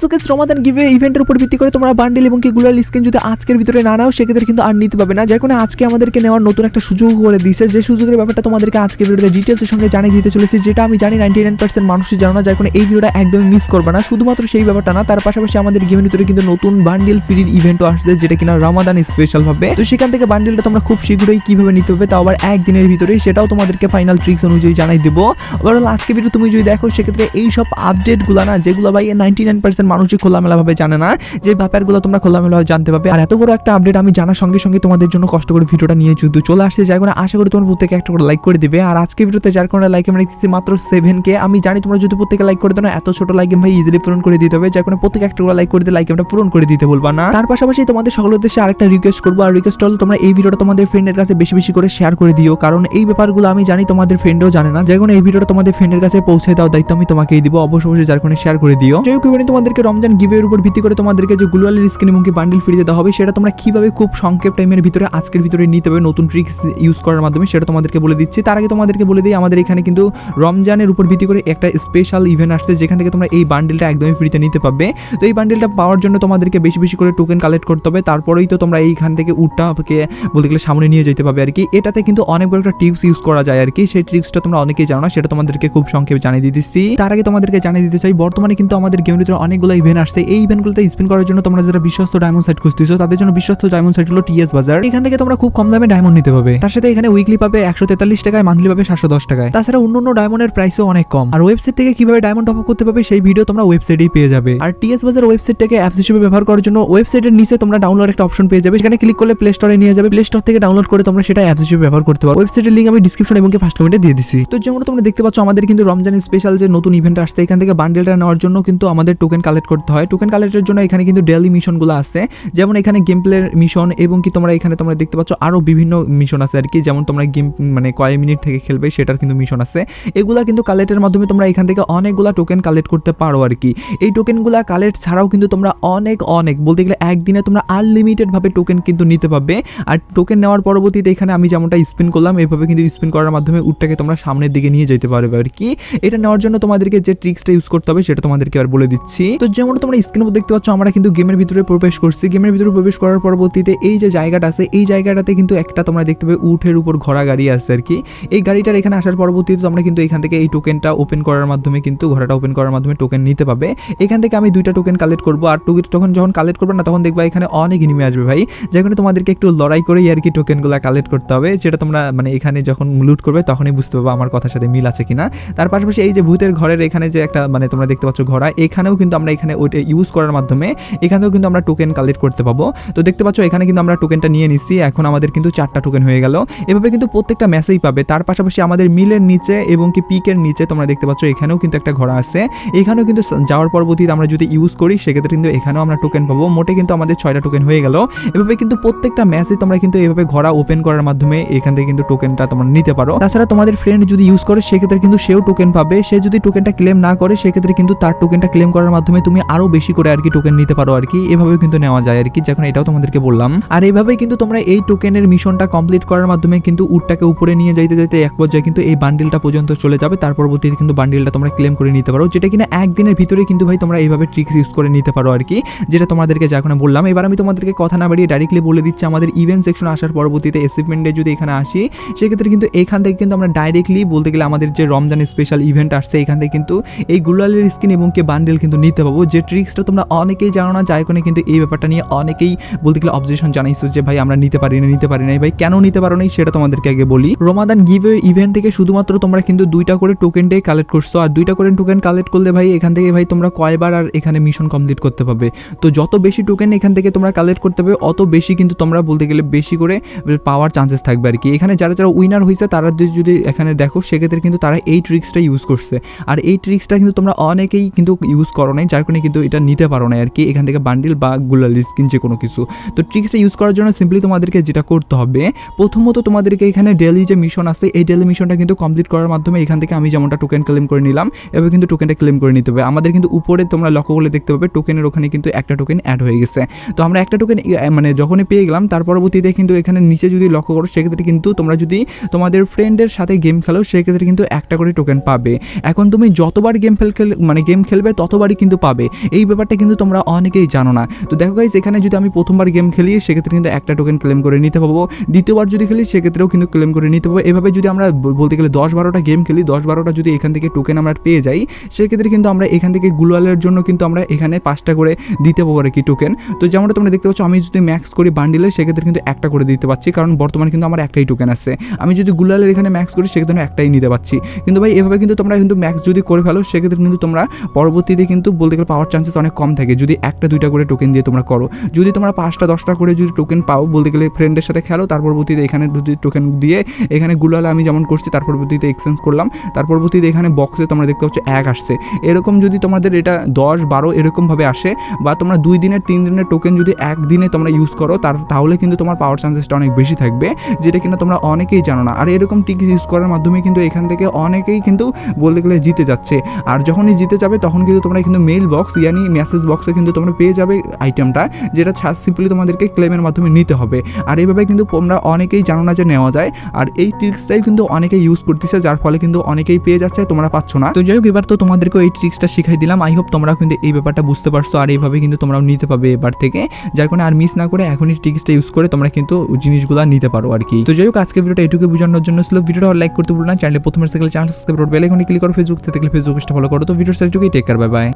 সুকেস রমাদান গিভে ইভেন্টের উপর ভিত্তি করে তোমরা বান্ডেল এবং কি গুলাল স্কিন যদি আজকের ভিতরে না নাও, সেক্ষেত্রে কিন্তু আর নিতে পাবে না। যার কারণে আজকে আমাদেরকে নেওয়ার নতুন একটা সুযোগ করে দিয়েছে। যে সুযোগের ব্যাপারটা তোমাদেরকে আজকে ভিডিওতে ডিটেলসের সঙ্গে জানিয়ে দিতে চলেছি, যেটা আমি জানি নাইনটি নাইন পার্সেন্ট মানুষই জানো না, যার কারণে এই ভিডিওটা একদমই মিস করবে না। শুধুমাত্র সেই ব্যাপারটা না, তার পাশাপাশি আমাদের গেমের ভিতরে কিন্তু নতুন বান্ডেল ফ্রির ইভেন্টও আসছে, যেটা কিনা রমাদান স্পেশাল হবে। তো সেখান থেকে বান্ডেলটা তোমরা খুব শীঘ্রই কীভাবে নিতে হবে তাও আবার একদিনের ভিতরে সেটাও তোমাদেরকে ফাইনাল ট্রিক্স অনুযায়ী জানাই দেবো। আজকে ভিডিও তুমি যদি দেখো, সেক্ষেত্রে এই সব আপডেটগুলো না, যেগুলো ভাই নাইনটি নাইন পার্সেন্ট মানুষই খোলামেলাভাবে জানে না। যে ব্যাপারগুলো তোমরা খোলামেলাভাবে জানতে পারবে। আর এত বড় একটা আপডেট আমি জানার সঙ্গে সঙ্গে তোমাদের জন্য কষ্ট করে ভিডিওটা নিয়ে যুদ্ধ চলে আসছে। যার কারণে আশা করি তোমার প্রত্যেকে একটা করে লাইক করে দিবে। আর আজকে ভিডিওতে যার কারণে লাইক আমরা দেখতেছি মাত্র সেভেন কে আমি জানি তোমরা যদি প্রত্যেকে লাইক করে দাও না, এত ছোট লাইক ভাই ইজিলি পূরণ করে দিতে হবে। যার কারণে প্রত্যেকে একটা করে লাইক করে দিয়ে লাইক আমরা পূরণ করে দিতে বলবা না। তার পাশাপাশি তোমাদের সকলের উদ্দেশ্যে আরেকটা রিকোয়েস্ট করব। আর রিকোয়েস্ট হলো তোমরা এই ভিডিওটা তোমাদের ফ্রেন্ডের কাছে বেশি বেশি করে শেয়ার করে দিও। কারণ এই ব্যাপারগুলো আমি জানি তোমাদের ফ্রেন্ডও জানে না। যার কারণে এই ভিডিওটা তোমাদের ফ্রেন্ডের কাছে পৌঁছে দেওয়ার দায়িত্ব আমি তোমাকেই দিব। অবশ্যই অবশ্যই যার কারণে শেয়ার করে দিও। যাই হোক তোমাদেরকে রমজান গিভের উপর ভিত্তি করে তোমাদেরকে যে গুলালের স্কিন এবং কি বান্ডিল ফ্রি দেওয়া হবে, সেটা তোমরা কীভাবে খুব সংক্ষেপ টাইমের ভিতরে, আজকের ভিতরে নিতে হবে, নতুন ট্রিক্স ইউজ করার মাধ্যমে, সেটা তোমাদেরকে বলে দিচ্ছি। তার আগে তোমাদেরকে বলে দিই, আমাদের এখানে কিন্তু রমজানের উপর ভিত্তি করে একটা স্পেশাল ইভেন্ট আসছে, যেখান থেকে তোমরা এই বান্ডিলটা একদমই ফ্রিতে নিতে পারবে। তো এই বান্ডিলটা পাওয়ার জন্য তোমাদেরকে বেশি বেশি করে টোকেন কালেক্ট করতে হবে, তারপরেই তো তোমরা এইখান থেকে উটটাকে বলতে গেলে সামনে নিয়ে যেতে পারবে আর কি। এটাতে কিন্তু অনেক বড় একটা টিপস ইউজ করা যায় আর কি, সেই ট্রিক্সটা তোমরা অনেকেই জানো না, সেটা তোমাদেরকে খুব সংক্ষেপে জানিয়ে দিতেছি। তার আগে তোমাদেরকে জানিয়ে দিতে চাই, বর্তমানে কিন্তু আমাদের গেমের ভিতরে অনেকগুলো ইভেন্ট আসছে, এই ইভেন্টগুলোতে স্পিন করার জন্য তোমরা যারা বিশ্বস্ত ডায়মন্ড সাইট খুঁজতেছো, তাদের জন্য বিশ্বস্ত ডায়মন্ড সাইট হলো টিএস বাজার এখান থেকে তোমরা খুব কম দামে ডায়মন্ড নিতে পারবে। তার সাথে এখানে উইকলি পাবে একশো তেতাল্লিশ টাকায় মান্থলি পাবে সাতশো দশ টাকায়। তাছাড়া অন্য অন্য ডায়মন্ডের প্রাইসও অনেক কম। আর ওয়েবসাইট থেকে কীভাবে ডায়মন্ড টপ করতে পারবে, সেই ভিডিও তোমরা ওয়েবসাইটেই পেয়ে যাবে। আর টিএস বাজার ওয়েবসাইটটাকে অ্যাপস হিসেবে ব্যবহার করার জন্য ওয়েবসাইটের নিচে তোমরা ডাউনলোড একটা অপশন পেয়ে যাবে। সেখানে ক্লিক করলে প্লে স্টোরে নিয়ে যাবে। প্লে স্টোর থেকে ডাউনলোড করে তোমরা সেটা অ্যাপস হিসেবে ব্যবহার করতে পারো। ওয়েবসাইটের লিঙ্ক আমি ডিসক্রিপশন এবং ফার্স্ট কমেন্টে দিয়ে দিছি। তো যেমন তোমরা দেখতে পাচ্ছ, আমাদের কিন্তু রমজান স্পেশাল যে নতুন ইভেন্ট আসছে, এখান থেকে বান্ডেলটা নেওয়ার জন্য কিন্তু আমাদের টোকেন কালেক্ট করতে হয়। টোকেন কালেক্টের জন্য এখানে কিন্তু ডেলি মিশনগুলো আছে। যেমন এখানে গেম প্লের মিশন এবং কি তোমরা এখানে তোমরা দেখতে পাচ্ছ আরও বিভিন্ন মিশন আছে আর কি যেমন তোমরা গেম মানে কয় মিনিট থেকে খেলবে, সেটার কিন্তু মিশন আছে। এগুলা কিন্তু কালেক্টের মাধ্যমে তোমরা এখান থেকে অনেকগুলা টোকেন কালেক্ট করতে পারো আর কি এই টোকেনগুলা কালেক্ট ছাড়াও কিন্তু তোমরা অনেক অনেক, বলতে গেলে একদিনে তোমরা আনলিমিটেড ভাবে টোকেন কিন্তু নিতে পারবে। আর টোকেন নেওয়ার পরবর্তীতে এখানে আমি যেমনটা স্পিন করলাম, এভাবে কিন্তু স্পিন করার মাধ্যমে উটটাকে তোমরা সামনের দিকে নিয়ে যেতে পারবে আর কি এটা নেওয়ার জন্য তোমাদেরকে যে ট্রিক্সটা ইউজ করতে হবে, সেটা তোমাদেরকে আর বলে দিচ্ছি। তো যেমন তোমরা স্ক্রিনের উপর দেখতে পাচ্ছ, আমরা কিন্তু গেমের ভিতরে প্রবেশ করছি। গেমের ভিতরে প্রবেশ করার পরবর্তীতে এই যে জায়গাটা আছে, এই জায়গাটাতে কিন্তু একটা তোমরা দেখতে পাবে উঠের উপর ঘোড়া গাড়ি আছে আর কি এই গাড়িটার এখানে আসার পরবর্তীতে তোমরা কিন্তু এখান থেকে এই টোকেনটা ওপেন করার মাধ্যমে কিন্তু ঘোড়াটা ওপেন করার মাধ্যমে টোকেন নিতে পাবে। এখান থেকে আমি দুইটা টোকেন কালেক্ট করব, আর টোকেন তখন যখন কালেক্ট করবে না, তখন দেখবা এখানে অনেক ইনিমে আসবে ভাই। যেখানে তোমাদেরকে একটু লড়াই করেই আর কি টোকেনগুলো কালেক্ট করতে হবে। যেটা তোমরা মানে এখানে যখন লুট করবে, তখনই বুঝতে পারবে আমার কথার সাথে মিল আছে কিনা। তার পাশাপাশি এই যে ভূতের ঘরের এখানে যে একটা মানে তোমরা দেখতে পাচ্ছ ঘোড়া, এখানেও কিন্তু আমরা এখানে ওইটা ইউজ করার মাধ্যমে এখানেও কিন্তু আমরা টোকেন কালেক্ট করতে পাবো। তো দেখতে পাচ্ছ, এখানে কিন্তু আমরা টোকেনটা নিয়ে নিচ্ছি এখন আমাদের কিন্তু চারটা টোকেন হয়ে গেল। এভাবে কিন্তু প্রত্যেকটা ম্যাসেই পাবে, তার পাশাপাশি আমাদের মিলের নিচে এবং কি পিকের নিচে তোমরা দেখতে পাচ্ছ, এখানেও কিন্তু একটা ঘোড়া আছে। এখানেও কিন্তু যাওয়ার পরবর্তীতে আমরা যদি ইউজ করি, সেক্ষেত্রে কিন্তু এখানেও আমরা টোকেন পাবো। মোটে কিন্তু আমাদের ছয়টা টোকেন হয়ে গেল। এভাবে কিন্তু প্রত্যেকটা ম্যাচে তোমরা কিন্তু এভাবে ঘোড়া ওপেন করার মাধ্যমে এখান থেকে কিন্তু টোকেনটা তোমরা নিতে পারো। তাছাড়া তোমাদের ফ্রেন্ড যদি ইউজ করে, সেক্ষেত্রে কিন্তু সেও টোকেন পাবে। সে যদি টোকেনটা ক্লেম না করে, সেক্ষেত্রে কিন্তু তার টোকেনটা ক্লেম করার মাধ্যমে তুমি আরও বেশি করে আর কি টোকেন নিতে পারো আর কি। এভাবে কিন্তু নেওয়া যায় আর কি, যখন এটাও তোমাদেরকে বললাম। আর এইভাবেই কিন্তু তোমরা এই টোকেনের মিশনটা কমপ্লিট করার মাধ্যমে কিন্তু উটটাকে উপরে নিয়ে যাইতে যাইতে এক পর্যায়ে কিন্তু এই বান্ডিলটা পর্যন্ত চলে যাবে। তার পরবর্তীতে কিন্তু বান্ডিলটা তোমরা ক্লেম করে নিতে পারো, যেটা কিনা একদিনের ভিতরে কিন্তু ভাই তোমরা এইভাবে ট্রিক্স ইউজ করে নিতে পারো আর কি, যেটা তোমাদেরকে যখন বললাম। এবার আমি তোমাদেরকে কথা না বাড়িয়ে ডাইরেক্টলি বলে দিচ্ছি, আমাদের ইভেন্ট সেকশন আসার পরবর্তীতে অ্যাচিভমেন্টে যদি এখানে আসি, সেক্ষেত্রে কিন্তু এখান থেকে কিন্তু আমরা ডাইরেক্টলি বলতে গেলে আমাদের যে রমজান স্পেশাল ইভেন্ট আসছে, এখান থেকে কিন্তু এই গুলালের স্কিন এবং কে বান্ডেল কিন্তু নিতে পাবো যে ট্রিক্সটা তোমরা অনেকেই জানো না কারণে কিন্তু এই ব্যাপারটা নিয়ে অনেকেই বলতে গেলে অবজেকশন জানাইছো যে, ভাই, আমরা নিতে পারি না, নিতে পারি না ভাই, কেন নিতে পারো না সেটা তোমাদেরকে আগে বলি। রমাদান গিভ ইভেন্ট থেকে শুধুমাত্র তোমরা কিন্তু দুইটা করে টোকেন ডে কালেক্ট করছ। আর দুইটা করে টোকেন কালেক্ট করলে ভাই, এখান থেকে ভাই তোমরা কয়বার আর এখানে মিশন কমপ্লিট করতে পারবে। তো যত বেশি টোকেন এখান থেকে তোমরা কালেক্ট করতে পারবে, অত বেশি কিন্তু তোমরা বলতে গেলে বেশি করে পাওয়ার চান্সেস থাকবে আর কি। এখানে যারা যারা উইনার হয়েছে তারা যদি এখানে দেখো, সেক্ষেত্রে কিন্তু তারা এই ট্রিক্সটা ইউজ করছে। আর এই ট্রিক্সটা কিন্তু তোমরা অনেকেই কিন্তু ইউজ করো নাই যার কারণে কিন্তু এটা নিতে পারো না আর কি। এখান থেকে বান্ডিল বা গুলাল স্কিন যে কোনো কিছু। তো ট্রিক্সটা ইউজ করার জন্য সিম্পলি তোমাদেরকে যেটা করতে হবে, প্রথমত তোমাদেরকে এখানে ডেলি যে মিশন আছে, এই ডেলি মিশনটা কিন্তু কমপ্লিট করার মাধ্যমে এখান থেকে আমি যেমনটা টোকেন ক্লেম করে নিলাম এভাবে কিন্তু টোকেনটা ক্লেম করে নিতে হবে। আমাদের কিন্তু উপরে তোমরা লক্ষ্য করলে দেখতে পাবে টোকেনের ওখানে কিন্তু একটা টোকেন অ্যাড হয়ে গেছে। তো আমরা একটা টোকেন মানে যখনই পেয়ে গেলাম, তার পরবর্তীতে কিন্তু এখানে নিচে যদি লক্ষ্য করো, সেক্ষেত্রে কিন্তু তোমরা যদি তোমাদের ফ্রেন্ডের সাথে গেম খেলো, সেক্ষেত্রে কিন্তু একটা করে টোকেন পাবে। এখন তুমি যতবার গেম খেল মানে গেম খেলবে, ততবারই কিন্তু পাবে। এই ব্যাপারটা কিন্তু তোমরা অনেকেই জানো না। তো দেখো গাইজ এখানে যদি আমি প্রথমবার গেম খেলি, সেক্ষেত্রে কিন্তু একটা টোকেন ক্লেম করে নিতে পারব। দ্বিতীয়বার যদি খেলি, সেক্ষেত্রেও কিন্তু ক্লেম করে নিতে পারব। এভাবে যদি আমরা বলতে গেলে দশ বারোটা গেম খেলি, দশ বারোটা যদি এখান থেকে টোকেন আমরা পেয়ে যাই, সেক্ষেত্রে কিন্তু আমরা এখান থেকে গ্লোয়ালের জন্য কিন্তু আমরা এখানে পাঁচটা করে দিতে পারব আর কি টোকেন তো যেমনটা তোমরা দেখতে পাচ্ছ, আমি যদি ম্যাক্স করি বান্ডিলে সেক্ষেত্রে কিন্তু একটা করে দিতে পারছি কারণ বর্তমানে কিন্তু আমার একটাই টোকেন আছে। আমি যদি গুলালের এখানে ম্যাক্স করি, সেক্ষেত্রে একটাই নিতে পারছি কিন্তু ভাই, এভাবে কিন্তু তোমরা কিন্তু ম্যাক্স যদি করে ফেলো, সেক্ষেত্রে কিন্তু তোমরা পরবর্তীতে কিন্তু বলতে গেলে পাওয়ার চান্সেস অনেক কম থাকে। যদি একটা, দুইটা করে টোকেন দিয়ে তোমরা করো। যদি তোমরা পাঁচটা, দশটা করে যদি টোকেন পাও, বলতে গেলে ফ্রেন্ডের সাথে খেলো, তার পরবর্তীতে এখানে যদি টোকেন দিয়ে এখানে গুলালে আমি যেমন করছি, তার পরবর্তীতে এক্সচেঞ্জ করলাম। তার পরবর্তীতে এখানে বক্সে তোমরা দেখতে পাচ্ছ এক আসছে। এরকম যদি তোমাদের এটা দশ, বারো এরকমভাবে আসে, বা তোমরা দুই দিনের তিন দিনের টোকেন যদি একদিনে তোমরা ইউজ করো, তার, তাহলে কিন্তু তোমার পাওয়ার চান্সেসটা অনেক বেশি থাকবে, যেটা কিনা তোমরা অনেকেই জানো না। আর এরকম টিকিস ইউজ করার মাধ্যমে কিন্তু এখান থেকে অনেকেই কিন্তু বলতে গেলে জিতে যাচ্ছে। আর যখনই জিতে যাবে, তখন কিন্তু তোমরা কিন্তু মেইল বক্স ইয়ানি মেসেজ বক্সে কিন্তু তোমরা পেয়ে যাবে আইটেমটা যেটা সিম্পলি তোমাদেরকে ক্লেমের মাধ্যমে নিতে হবে। আর এইভাবে কিন্তু তোমরা অনেকেই জানো না যে নেওয়া যায়, আর এই ট্রিক্সটাই কিন্তু অনেকেই ইউজ করতেছে, যার ফলে কিন্তু অনেকেই পেয়ে যাচ্ছে, তোমরা পাচ্ছ না। তো যাই হোক এবার তো তোমাদেরকে এই ট্রিক্সটা শিখাই দিলাম। আই হোপ তোমরা কিন্তু এই ব্যাপারটা বুঝতে পারছ, আর এইভাবে কিন্তু তোমরাও নিতে পাবে এবার থেকে। যার কারণে আর মিস না করে এখনই ট্রিক্সটা ইউজ করে তোমরা কিন্তু জিনিসগুলো নিতে পারো আর কি। তো যাই হোক আজকে ভিডিওটা এটুকু বোঝানোর জন্য ছিল। ভিডিওটা লাইক করতে ভুলো না। চ্যানেলে প্রথমে চ্যানেল সাবস্ক্রাইব করো বেল আইকনে ক্লিক করো ফেসবুক থেকে ফেসবুক ফলো করো। তো ভিডিওটা এটুকুই টেক কার বাই বাই